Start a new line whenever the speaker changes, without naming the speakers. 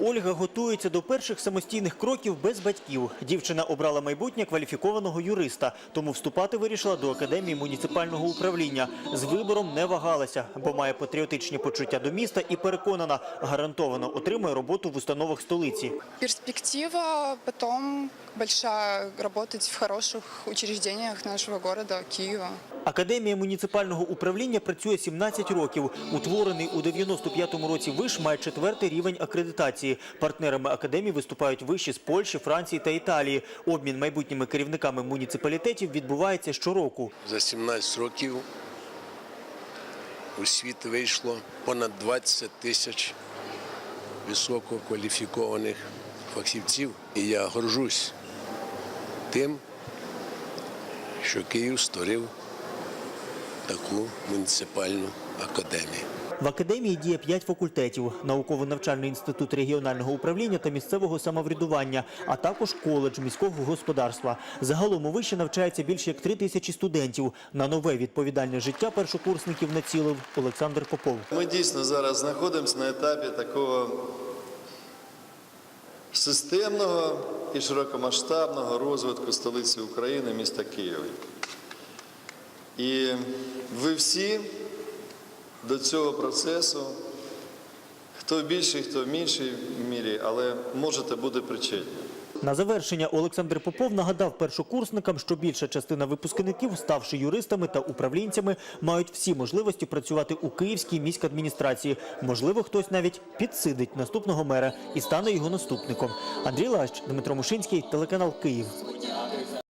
Ольга готується до перших самостійних кроків без батьків. Дівчина обрала майбутнє кваліфікованого юриста, тому вступати вирішила до академії муніципального управління. З вибором не вагалася, бо має патріотичні почуття до міста і переконана, гарантовано отримає роботу в установах столиці.
Перспектива потом большая работать в хороших учреждениях нашего города Киева.
Академія муніципального управління працює 17 років. Утворений у 95-му році виш має четвертий рівень акредитації. Партнерами академії виступають виші з Польщі, Франції та Італії. Обмін майбутніми керівниками муніципалітетів відбувається щороку.
За 17 років у світ вийшло понад 20 тисяч висококваліфікованих фахівців. І я горжусь тим, що Київ створив таку муніципальну академію.
В академії діє п'ять факультетів: науково-навчальний інститут регіонального управління та місцевого самоврядування, а також коледж міського господарства. Загалом у виші навчається більше як три тисячі студентів. На нове відповідальне життя першокурсників націлив Олександр Попов.
Ми дійсно зараз знаходимося на етапі такого системного і широкомасштабного розвитку столиці України, міста Києва. І ви всі до цього процесу, хто в більшій, хто в меншій мірі, але можете бути причетні.
На завершення Олександр Попов нагадав першокурсникам, що більша частина випускників, ставши юристами та управлінцями, мають всі можливості працювати у Київській міськадміністрації. Можливо, хтось навіть підсидить наступного мера і стане його наступником. Андрій Лащ, Дмитро Мушинський, телеканал Київ.